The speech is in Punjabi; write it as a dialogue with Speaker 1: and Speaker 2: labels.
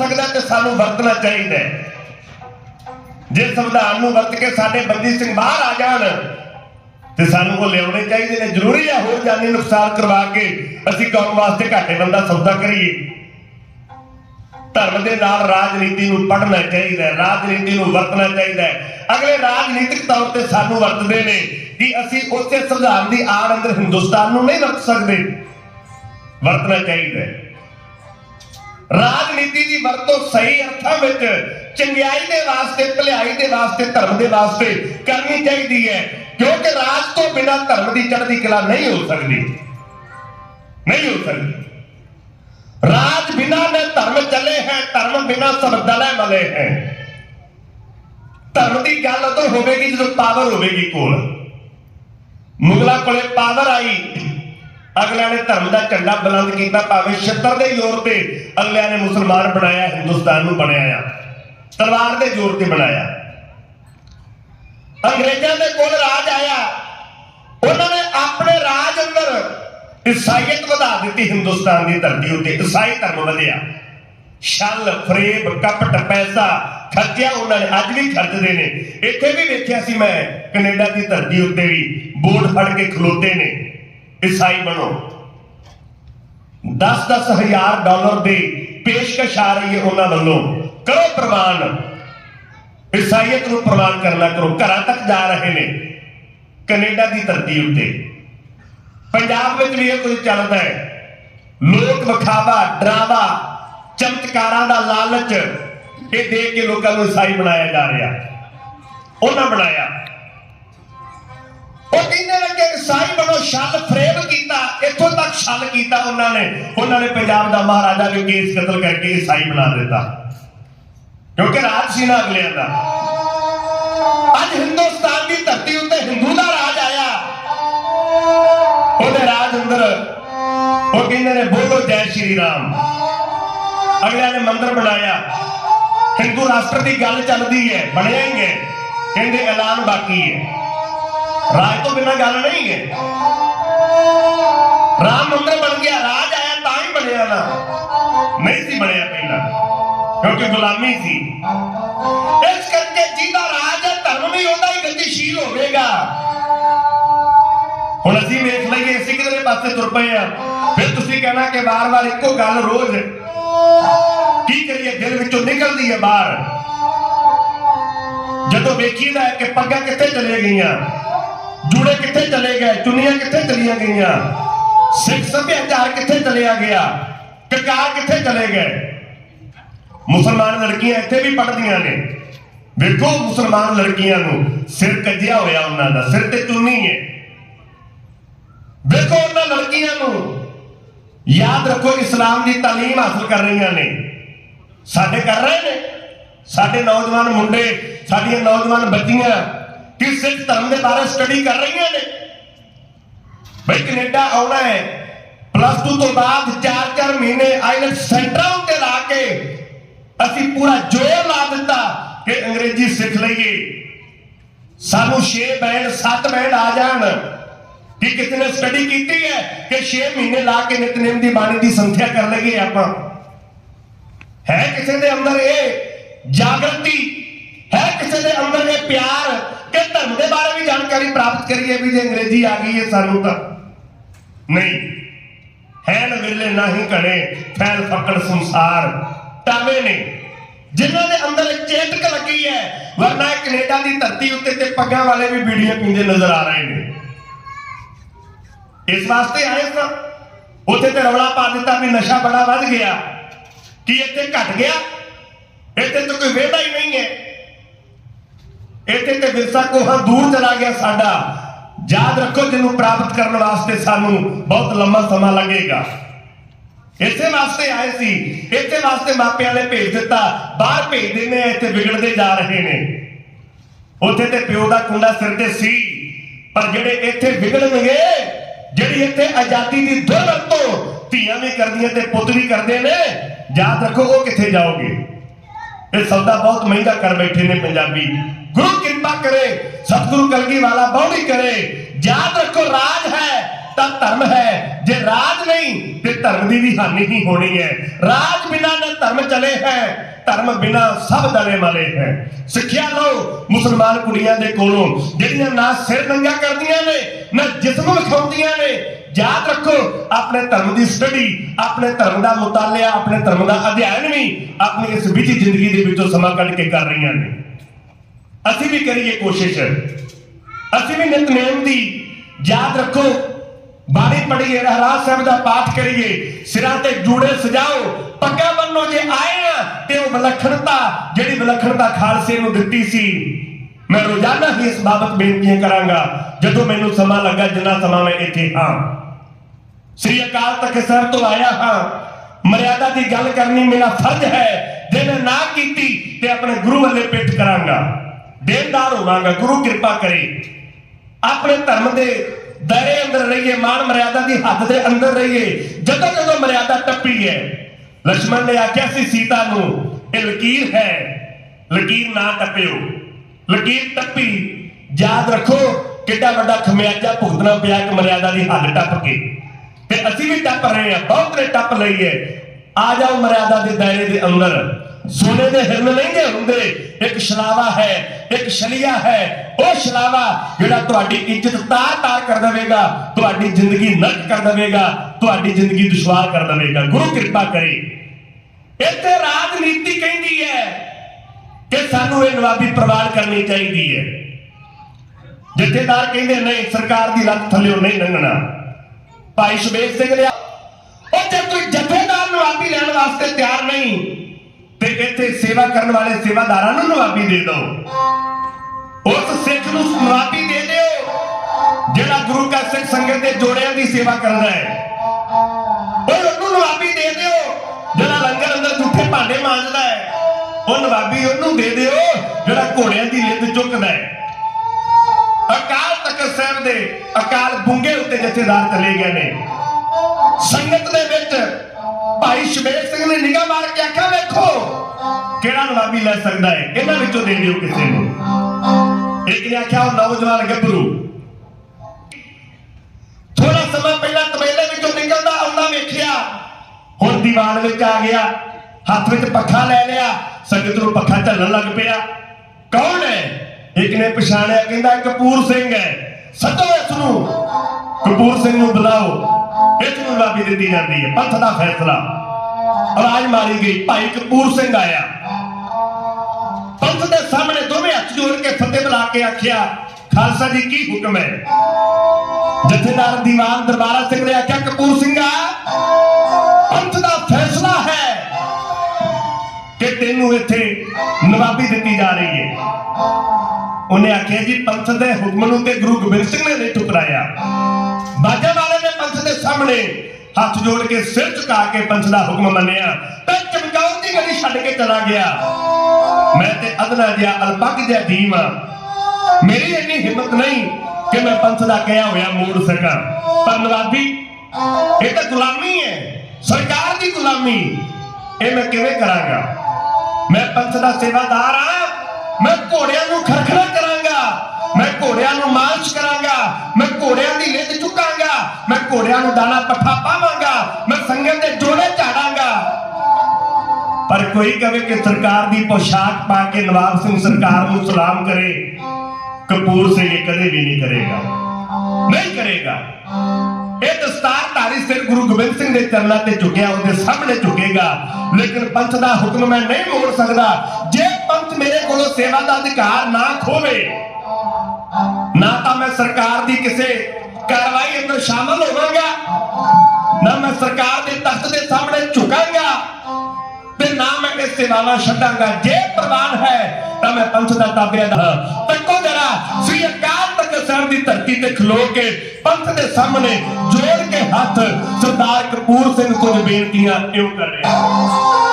Speaker 1: ਸਕਦਾ ਤੇ ਸਾਨੂੰ ਵਰਤਣਾ ਚਾਹੀਦਾ ਜੇ ਸੰਵਿਧਾਨ ਨੂੰ ਵਰਤ ਕੇ ਸਾਡੇ ਬੰਦੀ ਸਿੰਘ ਬਾਹਰ ਆ ਜਾਣ, ਤੇ ਸਾਨੂੰ ਉਹ ਲਿਆਉਣੇ ਚਾਹੀਦੇ ਨੇ। ਜ਼ਰੂਰੀ ਆ ਹੋਰ ਜਾਨੀ ਨੁਕਸਾਨ ਕਰਵਾ ਕੇ ਅਸੀਂ ਕੌਮ ਵਾਸਤੇ ਘਾਟੇ ਬੰਦਾ ਸੌਦਾ ਕਰੀਏ। ਧਰਮ ਦੇ ਨਾਲ ਰਾਜਨੀਤੀ ਨੂੰ ਪੜ੍ਹਨਾ ਚਾਹੀਦਾ ਹੈ, ਰਾਜਨੀਤੀ ਨੂੰ ਵਰਤਣਾ ਚਾਹੀਦਾ ਹੈ। ਅਗਲੇ ਰਾਜਨੀਤਿਕ ਤੌਰ ਤੇ ਸਾਨੂੰ ਵਰਤਦੇ ਨੇ ਕਿ ਅਸੀਂ ਉਸੇ ਸੰਵਿਧਾਨ ਦੀ ਆੜ ਅੰਦਰ ਹਿੰਦੁਸਤਾਨ ਨੂੰ ਨਹੀਂ ਵਰਤ ਸਕਦੇ। ਵਰਤਣਾ ਚਾਹੀਦਾ ਹੈ। ਰਾਜਨੀਤੀ ਦੀ ਵਰਤੋਂ ਸਹੀ ਅਰਥਾਂ ਵਿੱਚ ਚੰਗਿਆਈ ਦੇ ਵਾਸਤੇ, ਭਲਾਈ ਦੇ ਵਾਸਤੇ, ਧਰਮ ਦੇ ਵਾਸਤੇ ਕਰਨੀ ਚਾਹੀਦੀ ਹੈ। ਕਿਉਂਕਿ ਰਾਜ ਤੋਂ ਬਿਨਾਂ ਧਰਮ ਦੀ ਚੜ੍ਹਦੀ ਕਲਾ ਨਹੀਂ ਹੋ ਸਕਦੀ। ਨਹੀਂ ਹੋ ਸਕਦੀ। ਰਾਜ ਬਿਨਾਂ ਨੇ ਧਰਮ ਚਲੇ ਹੈ, ਧਰਮ ਬਿਨਾਂ ਸਭ ਦਲੇ ਮਲੇ ਹੈ। ਧਰਮ ਦੀ ਗੱਲ ਉਦੋਂ ਹੋਵੇਗੀ ਜਦੋਂ ਪਾਵਰ ਹੋਵੇਗੀ ਕੋਲ। ਮੁਗਲਾਂ ਕੋਲੇ ਪਾਵਰ ਆਈ। ਅਗਲਿਆਂ ਨੇ ਧਰਮ ਦਾ ਝੰਡਾ ਬੁਲੰਦ ਕੀਤਾ, ਭਾਵੇਂ ਛੱਤਰ ਦੇ ਜ਼ੋਰ ਤੇ ਅਗਲਿਆਂ ਨੇ ਮੁਸਲਮਾਨ ਬਣਾਇਆ, ਹਿੰਦੁਸਤਾਨ ਨੂੰ ਬਣਾਇਆ ਆ ਤਲਵਾਰ ਦੇ ਜ਼ੋਰ ਤੇ ਬਣਾਇਆ। ਅੰਗਰੇਜ਼ਾਂ ਦੇ ਕੋਲ ਰਾਜ ਆਇਆ। ਉਹਨਾਂ ਨੇ ਆਪਣੇ ਰਾਜ ਅੰਦਰ ਈਸਾਈਅਤ ਵਧਾ ਦਿੱਤੀ, ਹਿੰਦੁਸਤਾਨ ਦੀ ਧਰਤੀ ਉੱਤੇ ਈਸਾਈ ਧਰਮ ਵਧਿਆ। ਛਲ, ਫਰੇਬ ਕਪਟ ਪੈਸਾ ਖਰਚਿਆ ਉਹਨਾਂ ਨੇ, ਅੱਜ ਵੀ ਖਰਚਦੇ ਨੇ। ਇੱਥੇ ਵੀ ਵੇਖਿਆ ਸੀ ਮੈਂ, ਕੈਨੇਡਾ ਦੀ ਧਰਤੀ ਉੱਤੇ ਵੀ ਬੋਰਡ ਫੜ ਕੇ ਖਲੋਤੇ ਨੇ। ਈਸਾਈ ਬਣੋ 10-10 ਹਜ਼ਾਰ ਡਾਲਰ ਦੇ ਪੇਸ਼ਕਸ਼ ਆ ਰਹੀ ਹੈ ਉਹਨਾਂ ਵੱਲੋਂ। ਕਰੋ ਪ੍ਰਵਾਨ। ਈਸਾਈਅਤ ਨੂੰ ਪ੍ਰਵਾਨ ਕਰਨਾ ਕਰੋ। ਘਰਾਂ ਤੱਕ ਜਾ ਰਹੇ ਨੇ। ਕੈਨੇਡਾ ਦੀ ਧਰਤੀ ਉੱਤੇ। ਪੰਜਾਬ ਵਿੱਚ ਵੀ ਇਹ ਕੁਝ ਚੱਲਦਾ ਹੈ। ਲੋਕ ਵਿਖਾਵਾ, ਡਰਾਵਾ, ਚਮਤਕਾਰਾਂ ਦਾ ਲਾਲਚ, ਇਹ ਦੇ ਕੇ ਲੋਕਾਂ ਨੂੰ ਈਸਾਈ ਬਣਾਇਆ ਜਾ ਰਿਹਾ। ਉਹਨਾਂ ਬਣਾਇਆ। ਉਹ ਕਹਿੰਦੇ ਨੇ ਕਿ ਈਸਾਈ ਬਣੋ ਛਲ ਫਰੇਬ ਕੀਤਾ, ਇੱਥੋਂ ਤੱਕ ਛਲ ਕੀਤਾ ਉਹਨਾਂ ਨੇ। ਉਹਨਾਂ ਨੇ ਪੰਜਾਬ ਦਾ ਮਹਾਰਾਜਾ ਵੀ ਕੇਸ ਕਤਲ ਕਰਕੇ ਈਸਾਈ ਬਣਾ ਦਿੱਤਾ। ਕਿਉਂਕਿ ਰਾਜ ਸੀ ਨਾ ਅਗਲਿਆਂ ਦਾ। ਅੱਜ ਹਿੰਦੁਸਤਾਨ ਦੀ ਧਰਤੀ ਉੱਤੇ ਹਿੰਦੂ ਦਾ ਰਾਜ ਆਇਆ। ਉਹਦੇ ਰਾਜ ਅੰਦਰ ਉਹ ਕਹਿੰਦੇ ਨੇ, ਬੋਲੋ ਜੈ ਸ਼੍ਰੀ ਰਾਮ। ਅਗਲਿਆਂ ਨੇ ਮੰਦਿਰ ਬਣਾਇਆ। ਹਿੰਦੂ ਰਾਸ਼ਟਰ ਦੀ ਗੱਲ ਚੱਲਦੀ ਹੈ ਬਣਿਆ ਹੀ ਹੈ ਕਹਿੰਦੇ ਐਲਾਨ ਬਾਕੀ ਹੈ। ਰਾਜ ਤੋਂ ਬਿਨਾਂ ਗੱਲ ਨਹੀਂ ਹੈ। ਰਾਮ ਮੰਦਰ ਬਣ ਗਿਆ, ਰਾਜ ਆਇਆ ਤਾਂ ਹੀ ਬਣਿਆ ਨਾ। ਨਹੀਂ ਸੀ ਬਣਿਆ ਪਹਿਲਾਂ, ਕਿਉਂਕਿ ਗੁਲਾਮੀ ਸੀ। ਇਸ ਕਰਕੇ ਜਿਹਦਾ ਰਾਜ ਹੈ, ਧਰਮ ਵੀ ਉਹਦਾ ਹੀ ਗਤੀਸ਼ੀਲ ਹੋਵੇਗਾ। ਹੁਣ ਅਸੀਂ ਵੇਖ ਲਈਏ, ਅਸੀਂ ਕਿਧਰੇ ਪਾਸੇ ਤੁਰ ਪਏ ਆ। ਫਿਰ ਤੁਸੀਂ ਕਹਿਣਾ ਕਿ ਵਾਰ-ਵਾਰ ਇੱਕੋ ਗੱਲ ਰੋਜ਼। ਕੀ ਕਰੀਏ, ਦਿਲ ਵਿੱਚੋਂ ਨਿਕਲਦੀ ਹੈ ਬਾਹਰ। ਜਦੋਂ ਵੇਖੀਦਾ ਹੈ ਕਿ ਪੱਗਾਂ ਕਿੱਥੇ ਚਲੇ ਗਈਆਂ। ਜੂੜੇ ਕਿੱਥੇ ਚਲੇ ਗਏ? ਚੁੰਨੀਆਂ ਕਿੱਥੇ ਚਲੀਆਂ ਗਈਆਂ? ਸਿੱਖ ਸੱਭਿਆਚਾਰ ਕਿੱਥੇ ਚਲਿਆ ਗਿਆ? ਕਕਾਰ ਕਿੱਥੇ ਚਲੇ ਗਏ? ਮੁਸਲਮਾਨ ਲੜਕੀਆਂ ਇੱਥੇ ਵੀ ਪੜਦੀਆਂ ਨੇ। ਵੇਖੋ ਮੁਸਲਮਾਨ ਲੜਕੀਆਂ ਨੂੰ ਸਿਰ ਕੱਜਿਆ ਹੋਇਆ ਉਹਨਾਂ ਦਾ, ਸਿਰ ਤੇ ਚੁੰਨੀ ਹੈ। ਵੇਖੋ ਉਹਨਾਂ ਲੜਕੀਆਂ ਨੂੰ। ਯਾਦ ਰੱਖੋ, ਇਸਲਾਮ ਦੀ ਤਾਲੀਮ ਹਾਸਲ ਕਰ ਰਹੀਆਂ ਨੇ। ਸਾਡੇ ਕਰ ਰਹੇ ਨੇ। ਸਾਡੇ ਨੌਜਵਾਨ ਮੁੰਡੇ, ਸਾਡੀਆਂ ਨੌਜਵਾਨ ਬੱਚੀਆਂ ਕਿ ਸਿੱਖ ਧਰਮ ਦੇ ਬਾਰੇ ਸਟੱਡੀ ਕਰ ਰਹੀਆਂ ਨੇ? ਬਈ ਕੈਨੇਡਾ ਆਉਣਾ ਹੈ। ਪਲੱਸ 2 ਤੋਂ ਬਾਅਦ 4-4 ਮਹੀਨੇ ਆਈਲੈਂਡ ਸੈਂਟਰਾਂ ਉੱਤੇ ਲਾ ਕੇ ਅਸੀਂ ਪੂਰਾ ਜ਼ੋਰ ਲਾ ਦਿੱਤਾ ਕਿ ਅੰਗਰੇਜ਼ੀ ਸਿੱਖ ਲਈਏ। ਸਾਨੂੰ 6 ਬੈਂਡ 7 ਬੈਂਡ ਆ ਜਾਣ। ਕਿ ਕਿਸੇ ਨੇ ਸਟੱਡੀ ਕੀਤੀ ਹੈ ਕਿ 6 ਮਹੀਨੇ ਲਾ ਕੇ ਨਿਤਨੇਮ ਦੀ ਬਾਣੀ ਦੀ ਸੰਥਿਆ ਕਰ ਲਈਏ ਆਪਾਂ। ਹੈ ਕਿਸੇ ਦੇ ਅੰਦਰ ਇਹ ਜਾਗਰਤੀ ਹੈ ਕਿਸੇ ਦੇ ਅੰਦਰ ਇਹ ਪਿਆਰ ਕਿ ਧਰਮ ਦੇ ਬਾਰੇ ਵੀ ਜਾਣਕਾਰੀ ਪ੍ਰਾਪਤ ਕਰੀਏ ਵੀ ਜੇ ਅੰਗਰੇਜ਼ੀ ਆ ਗਈ ਹੈ ਸਾਨੂੰ ਤਾਂ। ਨਹੀਂ। ਹੈਨ ਵਿਰਲੇ ਨਹੀਂ ਘੜੇ, ਫੈਲ ਫਕੜ ਸੰਸਾਰ। ਟਾਵੇ ਨੇ। ਜਿਨ੍ਹਾਂ ਦੇ ਅੰਦਰ ਇੱਕ ਚੇਤਕ ਲੱਗੀ ਹੈ, ਵਰਨਾ ਕੈਨੇਡਾ ਦੀ ਧਰਤੀ ਉੱਤੇ ਤੇ ਪੱਗਾਂ ਵਾਲੇ ਵੀ ਬੀੜੀਆਂ ਪੀਂਦੇ ਨਜ਼ਰ ਆ ਰਹੇ ਨੇ। ਇਸ ਵਾਸਤੇ ਆਏ ਸਾਂ। ਉੱਥੇ ਤੇ ਰੌਲਾ ਪਾ ਦਿੱਤਾ ਵੀ ਨਸ਼ਾ ਬੜਾ ਵੱਧ ਗਿਆ। ਕੀ ਇੱਥੇ ਘਟ ਗਿਆ? ਇੱਥੇ ਤਾਂ ਕੋਈ ਵੇਦਾ ਹੀ ਨਹੀਂ ਹੈ। ਇੱਥੇ ਤੇ ਵਿਰਸਾ ਕੋਹਾਂ ਦੂਰ ਚਲਾ ਗਿਆ ਸਾਡਾ। ਯਾਦ ਰੱਖੋ ਜਿਹਨੂੰ ਪ੍ਰਾਪਤ ਕਰਨ ਵਾਸਤੇ ਸਾਨੂੰ ਬਹੁਤ ਲੰਮਾ ਸਮਾਂ ਲੱਗੇਗਾ। ਇਸੇ ਵਾਸਤੇ ਆਏ ਸੀ। ਇਸੇ ਵਾਸਤੇ ਮਾਪਿਆਂ ਨੇ ਭੇਜ ਦਿੱਤਾ। ਬਾਹਰ ਭੇਜਦੇ ਨੇ ਇੱਥੇ ਵਿਗੜਦੇ ਜਾ ਰਹੇ ਨੇ। ਉੱਥੇ ਤੇ ਪਿਓ ਦਾ ਕੁੰਡਾ ਸਿਰ ਤੇ ਸੀ। ਪਰ ਜਿਹੜੇ ਇੱਥੇ ਵਿਗੜਨਗੇ, ਜਿਹੜੀ ਇੱਥੇ ਆਜ਼ਾਦੀ ਦੀ ਦੁਰ ਤੋਂ ਧੀਆਂ ਵੀ ਕਰਦੀਆਂ ਤੇ ਪੁੱਤ ਵੀ ਕਰਦੇ ਨੇ, ਯਾਦ ਰੱਖੋ ਉਹ ਕਿੱਥੇ ਜਾਓਗੇ? ਇਹ ਸੌਦਾ ਬਹੁਤ ਮਹਿੰਗਾ ਕਰ ਬੈਠੇ ਨੇ ਪੰਜਾਬੀ। ਗੁਰੂ ਕਿਰਪਾ ਕਰੇ, ਸਤਿਗੁਰੂ ਕਲਗੀ ਵਾਲਾ ਬਾਉੜੀ ਕਰੇ। ਯਾਦ ਰੱਖੋ, ਰਾਜ ਹੈ, ਤਾਂ ਧਰਮ ਹੈ। ਜੇ ਰਾਜ ਨਹੀਂ, ਤੇ ਧਰਮ ਦੀ ਵੀ ਹਾਨੀ ਹੀ ਹੋਣੀ ਹੈ। ਰਾਜ ਬਿਨਾਂ ਨਾ ਧਰਮ ਚਲੇ ਹੈ, ਧਰਮ ਬਿਨਾ ਸਭ ਦਲੇ ਮਲੇ ਹੈ। ਸਿੱਖਿਆ ਲਓ, ਮੁਸਲਮਾਨ ਕੁੜੀਆਂ ਦੇ ਕੋਲੋਂ, ਜਿਹੜੀਆਂ ਨਾ ਸਿਰ ਨੰਗਾ ਕਰਦੀਆਂ ਨੇ, ਨਾ ਜਿਸਮ ਵਿਖਾਉਂਦੀਆਂ ਨੇ ਯਾਦ ਰੱਖੋ, ਆਪਣੇ ਧਰਮ ਦੀ ਸਟੱਡੀ ਆਪਣੇ ਧਰਮ ਦਾ ਮੁਤਾਲਿਆ, ਆਪਣੇ ਧਰਮ ਦਾ ਅਧਿਐਨ ਵੀ ਆਪਣੀ ਇਸ ਵਿਧੀ ਜ਼ਿੰਦਗੀ ਦੇ ਵਿੱਚੋਂ ਸਮਾਂ ਕੱਢ ਕੇ ਕਰ ਰਹੀਆਂ ਨੇ। ਅਸੀਂ ਵੀ ਕਰੀਏ ਕੋਸ਼ਿਸ਼। ਅਸੀਂ ਵੀ ਨਿਤਨੇਮ ਦੀ ਯਾਦ ਰੱਖੋ। ਬਾਣੀ ਪੜ੍ਹੀਏ ਰਹਿਰਾਸ ਸਾਹਿਬ ਦਾ ਪਾਠ ਕਰੀਏ, ਸਿਰਾਂ ਤੇ ਜੂੜੇ ਸਜਾਓ, ਪੱਗਾਂ ਬੰਨੋ ਜੇ ਆਏ ਆ, ਤੇ ਉਹ ਵਿਲੱਖਣਤਾ, ਜਿਹੜੀ ਵਿਲੱਖਣਤਾ ਖਾਲਸੇ ਨੂੰ ਦਿੱਤੀ ਸੀ ਮੈਂ ਰੋਜ਼ਾਨਾ ਹੀ ਇਸ ਬਾਬਤ ਬੇਨਤੀਆਂ ਕਰਾਂਗਾ, ਜਦੋਂ ਮੈਨੂੰ ਸਮਾਂ ਲੱਗਾ ਜਿੰਨਾ ਸਮਾਂ ਮੈਂ ਇੱਥੇ ਹਾਂ। ਸ੍ਰੀ ਅਕਾਲ ਤਖਤ ਸਾਹਿਬ ਤੋਂ ਆਇਆ ਹਾਂ। ਮਰਿਆਦਾ ਦੀ ਗੱਲ ਕਰਨੀ ਮੇਰਾ ਫਰਜ਼ ਹੈ। ਜੇ ਮੈਂ ਨਾ ਕੀਤੀ ਤੇ ਆਪਣੇ ਗੁਰੂ ਵੱਲੇ ਪਿੱਠ ਕਰਾਂਗਾ। ਦੇਨਦਾਰ ਹੋਵਾਂਗਾ, ਗੁਰੂ ਕਿਰਪਾ ਕਰੇ। ਆਪਣੇ ਧਰਮ ਦੇ ਦਾਇਰੇ ਅੰਦਰ ਰਹੀਏ ਮਾਨ ਮਰਿਆਦਾ ਦੀ ਹੱਦ ਦੇ ਅੰਦਰ ਰਹੀਏ। ਜਦੋਂ ਜਦੋਂ ਮਰਿਆਦਾ ਟੱਪੀ ਹੈ ਲక్ష్మణ ਨੇ ਆਖਿਆ ਸੀ ਸੀਤਾ ਨੂੰ, ਇਹ ਲਕੀਰ ਹੈ, ਲਕੀਰ ਨਾ ਟੱਪਿਓ। ਲਕੀਰ ਟੱਪੀ। ਯਾਦ ਰੱਖੋ, ਕਿੱਡਾ ਵੱਡਾ ਖਮਿਆਜਾ ਭੁਗਤਣਾ ਪਿਆ ਇੱਕ ਮਰਿਆਦਾ ਦੀ ਹੱਦ ਟੱਪ ਕੇ। ਤੇ ਅਸੀਂ ਵੀ ਟੱਪ ਰਹੇ ਹਾਂ, ਬਹੁਤ ਨੇ ਟੱਪ ਲਈ ਹੈ। ਆ ਜਾਓ ਮਰਿਆਦਾ ਦੇ ਦਾਇਰੇ ਦੇ ਅੰਦਰ। ਸੋਨੇ ਦੇ ਹਿਰਨ ਨਹੀਂ ਜੇ ਹੁੰਦੇ, ਇੱਕ ਸ਼ਲਾਵਾ ਹੈ, ਇੱਕ ਸ਼ਲੀਆ ਹੈ। ਉਹ ਸ਼ਲਾਵਾ ਜਿਹੜਾ ਤੁਹਾਡੀ ਇੱਜ਼ਤ ਤਾਰ ਤਾਰ ਕਰ ਦੇਵੇਗਾ, ਤੁਹਾਡੀ ਜ਼ਿੰਦਗੀ ਨਰਕ ਕਰ ਦੇਵੇਗਾ, ਤੁਹਾਡੀ ਜ਼ਿੰਦਗੀ ਦੁਸ਼ਵਾਰ ਕਰ ਦੇਵੇਗਾ। ਗੁਰੂ ਕਿਰਪਾ ਕਰੇ। ਇੱਥੇ ਰਾਜਨੀਤੀ ਕਹਿੰਦੀ ਹੈ ਕਿ ਸਾਨੂੰ ਇਹ ਨਵਾਬੀ ਪ੍ਰਵਾਨ ਕਰਨੀ ਚਾਹੀਦੀ ਹੈ। ਜਥੇਦਾਰ ਕਹਿੰਦੇ ਨਹੀਂ ਸਰਕਾਰ ਦੀ ਲੱਤ ਥੱਲਿਓ ਨਹੀਂ ਲੰਘਣਾ। ਭਾਈ ਸ਼ਬੇਕ ਸਿੰਘ ਲਿਆ ਉਹ ਜੇ ਕੋਈ ਜਥੇਦਾਰ ਨਵਾਬੀ ਲੈਣ ਵਾਸਤੇ ਤਿਆਰ ਨਹੀਂ। ਤੇ ਇੱਥੇ ਸੇਵਾ ਕਰਨ ਵਾਲੇ ਸੇਵਾਦਾਰਾਂ ਨੂੰ ਨਵਾਬੀ ਦੇ ਦਿਓ। ਉਸ ਸਿੱਖ ਨੂੰ ਨਵਾਬੀ ਦੇ ਦਿਓ, ਜਿਹੜਾ ਗੁਰੂ ਕਾ ਸਿੱਖ ਸੰਗਤ ਦੇ ਜੋੜਿਆਂ ਦੀ ਸੇਵਾ ਕਰਦਾ ਹੈ। ਉਹ ਉਹਨੂੰ ਨਵਾਬੀ ਦੇ ਦਿਓ, ਜਿਹੜਾ ਲੰਗਰ ਅੰਦਰ ਝੂਠੇ ਭਾਂਡੇ ਮਾਂਜਦਾ ਹੈ। ਉਹ ਨਵਾਬੀ ਉਹਨੂੰ ਦੇ ਦਿਓ, ਜਿਹੜਾ ਘੋੜਿਆਂ ਦੀ ਲਿੱਦ ਚੁੱਕਦਾ ਹੈ। ਅਕਾਲ ਤਖਤ ਸਾਹਿਬ ਦੇ ਅਕਾਲ ਬੁੰਗੇ ਉੱਤੇ ਜਥੇਦਾਰ ਚਲੇ ਗਏ ਨੇ। ਸੰਗਤ ਦੇ ਵਿੱਚ ਭਾਈ ਸ਼ਬੇਰ ਸਿੰਘ ਨੇ ਨਿਗਾਹ ਮਾਰ ਕੇ ਆਖਿਆ, ਵੇਖੋ ਕਿਹੜਾ ਨਵਾਬੀ ਲੈ ਸਕਦਾ ਹੈ? ਇਹਨਾਂ ਵਿੱਚੋਂ ਦੇ ਦਿਓ ਕਿਸੇ ਨੂੰ। ਇੱਕ ਨੇ ਆਖਿਆ, ਉਹ ਨੌਜਵਾਨ ਗੱਭਰੂ। ਥੋੜਾ ਸਮਾਂ ਪਹਿਲਾਂ ਤਬੇਲੇ ਵਿੱਚੋਂ ਨਿਕਲਦਾ ਆਉਂਦਾ ਵੇਖਿਆ, ਹੁਣ ਦੀਵਾਨ ਵਿੱਚ ਆ ਗਿਆ, ਹੱਥ ਵਿੱਚ ਪੱਖਾ ਲੈ ਲਿਆ ਸੰਗਤ ਨੂੰ ਪੱਖਾ ਝੱਲਣ ਲੱਗ ਪਿਆ। ਕੌਣ ਹੈ? ਇੱਕ ਨੇ ਪਛਾਣਿਆ, ਕਹਿੰਦਾ ਕਪੂਰ ਸਿੰਘ ਹੈ। ਸੱਦੋ ਇਸ ਨੂੰ ਕਪੂਰ ਸਿੰਘ ਨੂੰ ਬੁਲਾਓ। ਇਸ ਨੂੰ ਲਾਬੀ ਦਿੱਤੀ ਜਾਂਦੀ ਹੈ। ਪੰਥ ਦਾ ਫੈਸਲਾ। ਆਵਾਜ਼ ਮਾਰੀ ਗਈ। ਭਾਈ ਕਪੂਰ ਸਿੰਘ ਆਇਆ। ਪੰਥ ਦੇ ਸਾਹਮਣੇ ਦੋਵੇਂ ਹੱਥ ਜੋੜ ਕੇ ਫਤਿਹ ਬੁਲਾ ਕੇ ਆਖਿਆ, ਖਾਲਸਾ ਜੀ, ਕੀ ਹੁਕਮ ਹੈ? ਜਥੇਦਾਰ ਦੀਵਾਨ ਦਰਬਾਰਾ ਸਿੰਘ ਨੇ ਆਖਿਆ, ਕਪੂਰ ਸਿੰਘਾ ਤੈਨੂੰ ਇੱਥੇ ਨਵਾਬੀ ਦਿੱਤੀ ਜਾ ਰਹੀ ਹੈ। ਉਹਨੇ ਆਖਿਆ ਜੀ, ਪੰਥ ਦੇ ਹੁਕਮ ਨੂੰ ਤੇ ਗੁਰੂ ਗੋਬਿੰਦ ਸਿੰਘ ਨੇ ਨਹੀਂ ਠੁਕਰਾਇਆ। ਬਾਜਾ ਵਾਲੇ ਨੇ ਪੰਥ ਦੇ ਸਾਹਮਣੇ ਹੱਥ ਜੋੜ ਕੇ ਸਿਰ ਝੁਕਾ ਕੇ ਪੰਥ ਦਾ ਹੁਕਮ ਮੰਨਿਆ। ਤਾਂ ਚਮਕੌਰ ਦੀ ਗਲੀ ਛੱਡ ਕੇ ਚਲਾ ਗਿਆ। ਮੈਂ ਤੇ ਅਦਨਾ ਜਿਹਾ ਅਲਪੱਕ ਜਿਹਾ ਦੀਮ ਆ ਮੇਰੀ ਇੰਨੀ ਹਿੰਮਤ ਨਹੀਂ ਕਿ ਮੈਂ ਪੰਥ ਦਾ ਕਿਹਾ ਹੋਇਆ ਮੋੜ ਸਕਾਂ। ਪਰ ਨਵਾਬੀ, ਇਹ ਤਾਂ ਗੁਲਾਮੀ ਹੈ। ਸਰਕਾਰ ਦੀ ਗੁਲਾਮੀ। ਇਹ ਮੈਂ ਕਿਵੇਂ ਕਰਾਂਗਾ? ਮੈਂ ਪੰਥ ਦਾ ਸੇਵਾਦਾਰ ਆ। ਮੈਂ ਘੋੜਿਆਂ ਨੂੰ ਖਰਖਰਾ ਕਰਾਂਗਾ। ਮੈਂ ਘੋੜਿਆਂ ਨੂੰ ਮਾਲਸ਼ ਕਰਾਂਗਾ। ਮੈਂ ਘੋੜਿਆਂ ਦੀ ਲਿੱਦ ਚੁਕਾਂਗਾ। ਮੈਂ ਘੋੜਿਆਂ ਨੂੰ ਦਾਣਾ ਪੱਠਾ ਪਾਵਾਂਗਾ। ਮੈਂ ਸੰਗਤ ਦੇ ਜੋੜੇ ਝਾੜਾਂਗਾ। ਪਰ ਕੋਈ ਕਵੇ ਕਿ ਸਰਕਾਰ ਦੀ ਪੋਸ਼ਾਕ ਪਾ ਕੇ ਨਵਾਬ ਸਿੰਘ ਸਰਕਾਰ ਨੂੰ ਸਲਾਮ ਕਰੇ, ਕਪੂਰ ਸਿੰਘ ਕਦੇ ਵੀ ਨਹੀਂ ਕਰੇਗਾ। ਨਹੀਂ ਕਰੇਗਾ। ਇਹ ਦਸਤਾਰ ਦਸਤਾਰਧਾਰੀ ਸਿਰ ਗੁਰੂ ਗੋਬਿੰਦ ਸਿੰਘ ਦੇ ਚਰਨਾਂ ਤੇ ਝੁਕਿਆ, ਉਹਦੇ ਸਾਹਮਣੇ ਝੁਕੇਗਾ। ਲੇਕਿਨ ਪੰਥ ਦਾ ਹੁਕਮ ਮੈਂ ਨਹੀਂ ਮੋੜ ਸਕਦਾ। ਜੇ ਪੰਥ ਮੇਰੇ ਕੋਲੋਂ ਸੇਵਾ ਦਾ ਅਧਿਕਾਰ ਨਾ ਖੋਵੇ, ਨਾ ਤਾਂ ਮੈਂ ਸਰਕਾਰ ਦੀ ਕਿਸੇ ਕਾਰਵਾਈ ਅੰਦਰ ਸ਼ਾਮਲ ਹੋਵਾਂਗਾ, ਨਾ ਮੈਂ ਸਰਕਾਰ ਦੇ ਤਖਤ ਦੇ ਸਾਹਮਣੇ ਝੁਕਾਂਗਾ ਤੇ ਨਾ ਮੈਂ ਇਹ ਸੇਵਾਵਾਂ ਛੱਡਾਂਗਾ। ਜੇ ਪ੍ਰਵਾਨ ਹੈ, ਤਾਂ ਮੈਂ ਪੰਥ ਦਾ ਤਾਬੇਦਾਰ ਹਾਂ। ਤੱਕੋ ਜਰਾ, ਸ੍ਰੀ ਅਕਾਲ ਤਖਤ ਸਾਹਿਬ ਦੀ ਧਰਤੀ ਤੇ ਖਲੋ ਕੇ ਪੰਥ ਦੇ ਸਾਹਮਣੇ ਜੋੜ ਹੱਥ ਸਰਦਾਰ ਕਪੂਰ ਸਿੰਘ ਕੁਝ ਬੇਨਤੀਆਂ ਇਉਂ ਕਰ ਰਿਹਾ